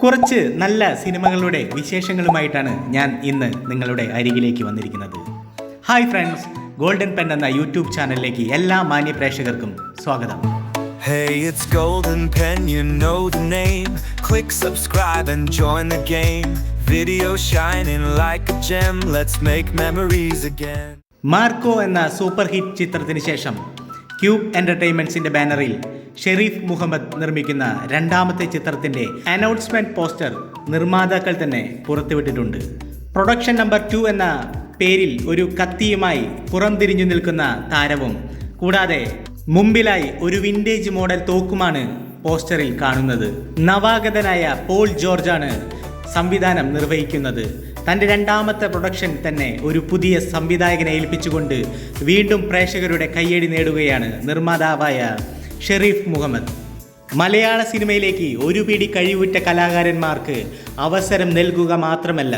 കുറച്ച് നല്ല സിനിമകളുടെ വിശേഷങ്ങളുമായിട്ടാണ് ഞാൻ ഇന്ന് നിങ്ങളുടെ അരികിലേക്ക് വന്നിരിക്കുന്നത് ഹായ് ഫ്രണ്ട്സ് ഗോൾഡൻ പെൻ എന്ന യൂട്യൂബ് ചാനലിലേക്ക് എല്ലാ മാന്യ പ്രേക്ഷകർക്കും സ്വാഗതം Hey, it's Golden Pen, you know the name. Click subscribe and join the game. Video shining like a gem, let's make memories again. Marco എന്ന സൂപ്പർ ഹിറ്റ് ചിത്രത്തിന് ശേഷം cube എന്റർടൈൻമെന്റ്സിന്റെ ബാനറിൽ ഷെരീഫ് മുഹമ്മദ് നിർമ്മിക്കുന്ന രണ്ടാമത്തെ ചിത്രത്തിന്റെ അനൗൺസ്മെന്റ് പോസ്റ്റർ നിർമ്മാതാക്കൾ തന്നെ പുറത്തുവിട്ടിട്ടുണ്ട്. പ്രൊഡക്ഷൻ നമ്പർ ടു എന്ന പേരിൽ ഒരു കത്തിയുമായി പുറംതിരിഞ്ഞു നിൽക്കുന്ന താരവും കൂടാതെ മുമ്പിലായി ഒരു വിന്റേജ് മോഡൽ തോക്കുമാണ് പോസ്റ്ററിൽ കാണുന്നത്. നവാഗതനായ പോൾ ജോർജാണ് സംവിധാനം നിർവഹിക്കുന്നത്. തന്റെ രണ്ടാമത്തെ പ്രൊഡക്ഷൻ തന്നെ ഒരു പുതിയ സംവിധായകനെ ഏൽപ്പിച്ചുകൊണ്ട് വീണ്ടും പ്രേക്ഷകരുടെ കയ്യടി നേടുകയാണ് നിർമ്മാതാവായ ഷെറീഫ് മുഹമ്മദ്. മലയാള സിനിമയിലേക്ക് ഒരു പിടി കഴിവുറ്റ കലാകാരന്മാർക്ക് അവസരം നൽകുക മാത്രമല്ല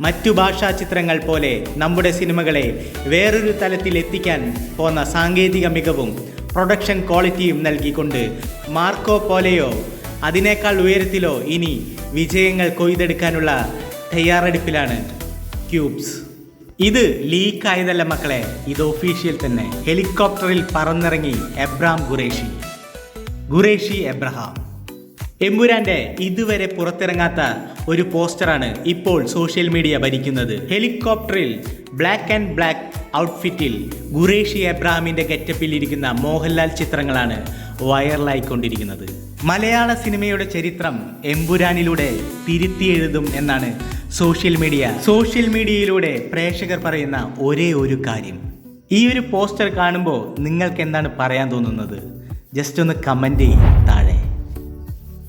മറ്റു ഭാഷാ ചിത്രങ്ങൾ പോലെ നമ്മുടെ സിനിമകളെ വേറൊരു തലത്തിൽ എത്തിക്കാൻ പോന്ന സാങ്കേതിക മികവും പ്രൊഡക്ഷൻ ക്വാളിറ്റിയും നൽകിക്കൊണ്ട് മാർക്കോ പോലെയോ അതിനേക്കാൾ ഉയരത്തിലോ ഇനി വിജയങ്ങൾ കൊയ്തെടുക്കാനുള്ള തയ്യാറെടുപ്പിലാണ്. ക്യൂബ്സ്. ഇത് ലീക്കായതല്ല മക്കളെ ഇത് ഒഫീഷ്യൽ തന്നെ. ഹെലികോപ്റ്ററിൽ പറന്നിറങ്ങി എബ്രാം ഖുറേഷി. ഖുറേഷി എബ്രഹാം. എമ്പുരാന്റെ ഇതുവരെ പുറത്തിറങ്ങാത്ത ഒരു പോസ്റ്ററാണ് ഇപ്പോൾ സോഷ്യൽ മീഡിയ ഭരിക്കുന്നത്. ഹെലികോപ്റ്ററിൽ ബ്ലാക്ക് ആൻഡ് ബ്ലാക്ക് ഔട്ട്ഫിറ്റിൽ ഖുറേഷി എബ്രഹാമിന്റെ ഗെറ്റപ്പിൽ ഇരിക്കുന്ന മോഹൻലാൽ ചിത്രങ്ങളാണ് വൈറലായിക്കൊണ്ടിരിക്കുന്നത്. മലയാള സിനിമയുടെ ചരിത്രം എമ്പുരാനിലൂടെ തിരുത്തി എഴുതും എന്നാണ് സോഷ്യൽ മീഡിയ. സോഷ്യൽ മീഡിയയിലൂടെ പ്രേക്ഷകർ പറയുന്ന ഒരേ ഒരു കാര്യം. ഈ ഒരു പോസ്റ്റർ കാണുമ്പോൾ നിങ്ങൾക്ക് എന്താണ് പറയാൻ തോന്നുന്നത്? ജസ്റ്റ് ഒന്ന് കമന്റ് ചെയ്യും താഴെ.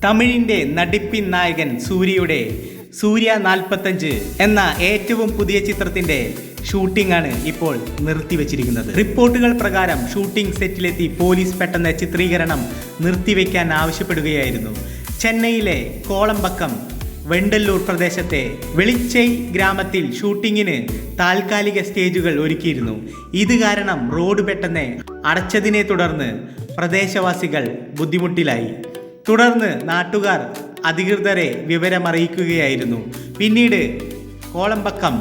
തമിഴിന്റെ നടിപ്പിൻ നായകൻ സൂര്യയുടെ സൂര്യ നാൽപ്പത്തഞ്ച് എന്ന ഏറ്റവും പുതിയ ചിത്രത്തിന്റെ ഷൂട്ടിംഗ് ആണ് ഇപ്പോൾ നിർത്തിവെച്ചിരിക്കുന്നത്. റിപ്പോർട്ടുകൾ പ്രകാരം ഷൂട്ടിംഗ് സെറ്റിലെത്തി പോലീസ് പെട്ടെന്ന് ചിത്രീകരണം നിർത്തിവെക്കാൻ ആവശ്യപ്പെടുകയായിരുന്നു. ചെന്നൈയിലെ കോളംബക്കം വെണ്ടല്ലൂർ പ്രദേശത്തെ വെളിച്ചൈ ഗ്രാമത്തിൽ ഷൂട്ടിങ്ങിന് താൽക്കാലിക സ്റ്റേജുകൾ ഒരുക്കിയിരുന്നു. ഇത് കാരണം റോഡ് പെട്ടെന്ന് അടച്ചതിനെ തുടർന്ന് പ്രദേശവാസികൾ ബുദ്ധിമുട്ടിലായി. തുടർന്ന് നാട്ടുകാർ അധികൃതരെ വിവരമറിയിക്കുകയായിരുന്നു. പിന്നീട് കോളംബക്കം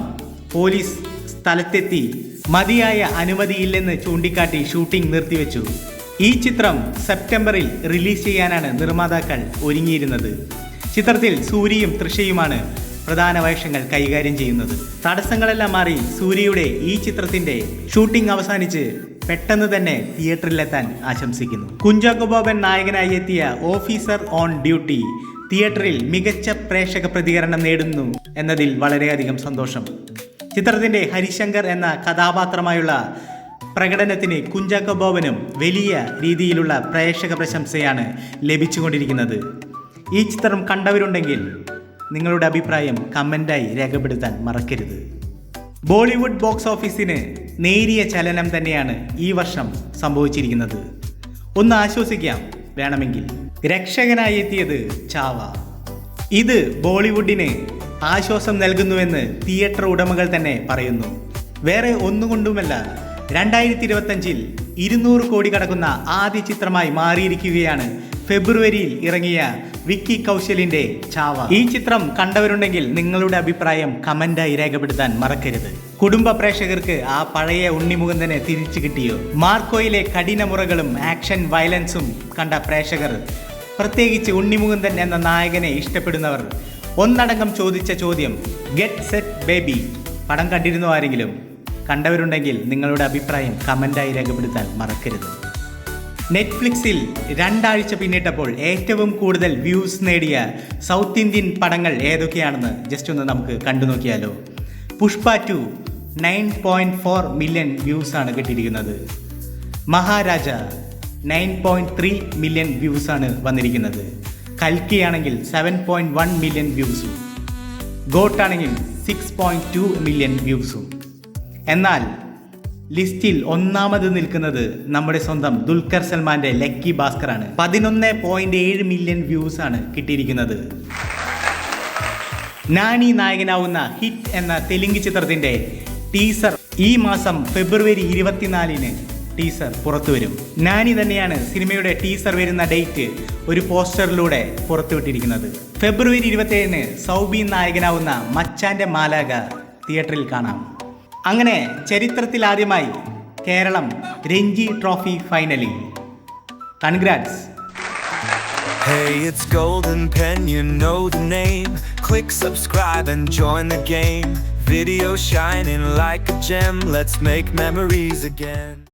പോലീസ് സ്ഥലത്തെത്തി മതിയായ അനുമതിയില്ലെന്ന് ചൂണ്ടിക്കാട്ടി ഷൂട്ടിംഗ് നിർത്തിവെച്ചു. ഈ ചിത്രം സെപ്റ്റംബറിൽ റിലീസ് ചെയ്യാനാണ് നിർമ്മാതാക്കൾ ഒരുങ്ങിയിരുന്നത്. ചിത്രത്തിൽ സൂര്യയും തൃഷയുമാണ് പ്രധാന വേഷങ്ങൾ കൈകാര്യം ചെയ്യുന്നത്. തടസ്സങ്ങളെല്ലാം മാറി സൂര്യയുടെ ഈ ചിത്രത്തിന്റെ ഷൂട്ടിംഗ് അവസാനിച്ച് പെട്ടെന്ന് തന്നെ തിയേറ്ററിലെത്താൻ ആശംസിക്കുന്നു. കുഞ്ചാക്കോ ബോബൻ നായകനായി എത്തിയ ഓഫീസർ ഓൺ ഡ്യൂട്ടി തിയേറ്ററിൽ മികച്ച പ്രേക്ഷക പ്രതികരണം നേടുന്നു എന്നതിൽ വളരെയധികം സന്തോഷം. ചിത്രത്തിന്റെ ഹരിശങ്കർ എന്ന കഥാപാത്രമായുള്ള പ്രകടനത്തിന് കുഞ്ചാക്കോ ബോബനും വലിയ രീതിയിലുള്ള പ്രേക്ഷക പ്രശംസയാണ് ലഭിച്ചുകൊണ്ടിരിക്കുന്നത്. ഈ ചിത്രം കണ്ടവരുണ്ടെങ്കിൽ നിങ്ങളുടെ അഭിപ്രായം കമന്റായി രേഖപ്പെടുത്താൻ മറക്കരുത്. ബോളിവുഡ് ബോക്സ് ഓഫീസിന് നേരിയ ചലനം തന്നെയാണ് ഈ വർഷം സംഭവിച്ചിരിക്കുന്നത്. ഒന്ന് ആശ്വസിക്കാം. വേണമെങ്കിൽ രക്ഷകനായി എത്തിയത് ചാവ. ഇത് ബോളിവുഡിന് ആശ്വാസം നൽകുന്നുവെന്ന് തിയേറ്റർ ഉടമകൾ തന്നെ പറയുന്നു. വേറെ ഒന്നുകൊണ്ടുമല്ല രണ്ടായിരത്തി ഇരുപത്തഞ്ചിൽ ഇരുന്നൂറ് കോടി കടക്കുന്ന ആദ്യ ചിത്രമായി മാറിയിരിക്കുകയാണ് ഫെബ്രുവരിയിൽ ഇറങ്ങിയ വിക്കി കൗശലിന്റെ ചാവ. ഈ ചിത്രം കണ്ടവരുണ്ടെങ്കിൽ നിങ്ങളുടെ അഭിപ്രായം കമന്റായി രേഖപ്പെടുത്താൻ മറക്കരുത്. കുടുംബ പ്രേക്ഷകർക്ക് ആ പഴയ ഉണ്ണിമുകുന്ദനെ തിരിച്ചു കിട്ടിയോ? മാർക്കോയിലെ കഠിനമുറകളും ആക്ഷൻ വയലൻസും കണ്ട പ്രേക്ഷകർ പ്രത്യേകിച്ച് ഉണ്ണിമുകുന്ദൻ എന്ന നായകനെ ഇഷ്ടപ്പെടുന്നവർ ഒന്നടങ്കം ചോദിച്ച ചോദ്യം ഗെറ്റ് സെറ്റ് ബേബി പടം കണ്ടിരുന്നു ആരെങ്കിലും? കണ്ടവരുണ്ടെങ്കിൽ നിങ്ങളുടെ അഭിപ്രായം കമന്റായി രേഖപ്പെടുത്താൻ മറക്കരുത്. നെറ്റ്ഫ്ലിക്സിൽ രണ്ടാഴ്ച പിന്നിട്ടപ്പോൾ ഏറ്റവും കൂടുതൽ വ്യൂസ് നേടിയ സൗത്ത് ഇന്ത്യൻ പടങ്ങൾ ഏതൊക്കെയാണെന്ന് ജസ്റ്റ് ഒന്ന് നമുക്ക് കണ്ടു നോക്കിയാലോ. Pushpa two nine point four million views ആണ് കിട്ടിയിരിക്കുന്നത്. Maharaja nine point three million views ആണ് വന്നിരിക്കുന്നത്. കൽക്കി ആണെങ്കിൽ സെവൻ പോയിന്റ് വൺ മില്യൺ വ്യൂസും ഗോട്ടാണെങ്കിൽ സിക്സ് പോയിന്റ് ടു മില്യൺ വ്യൂസും എന്നാൽ ലിസ്റ്റിൽ ഒന്നാമത് നിൽക്കുന്നത് നമ്മുടെ സ്വന്തം ദുൽഖർ സൽമാന്റെ ലക്കി ഭാസ്കറാണ്. പതിനൊന്ന് പോയിന്റ് ഏഴ് മില്യൺ വ്യൂസ് ആണ് കിട്ടിയിരിക്കുന്നത്. നാനി നായകനാവുന്ന ഹിറ്റ് എന്ന തെലുങ്ക് ചിത്രത്തിന്റെ ടീസർ ഈ മാസം ഫെബ്രുവരി ഇരുപത്തിനാലിന് ടീസർ പുറത്തുവരും നാനി തന്നെയാണ് സിനിമയുടെ ടീസർ വരുന്ന ഡേറ്റ് ഒരു പോസ്റ്ററിലൂടെ പുറത്തുവിട്ടിരിക്കുന്നത് ഫെബ്രുവരി ഇരുപത്തിയേഴിന് സൗബി നായകനാവുന്ന മച്ചാന്റെ മാലാക തിയേറ്ററിൽ കാണാം അങ്ങനെ ചരിത്രത്തിൽ ആദ്യമായി കേരളം രഞ്ജി ട്രോഫി ഫൈനലിൽ congrats Hey, it's Golden Pen, you know the name. Click subscribe and join the game. Video shining like a gem, let's make memories again.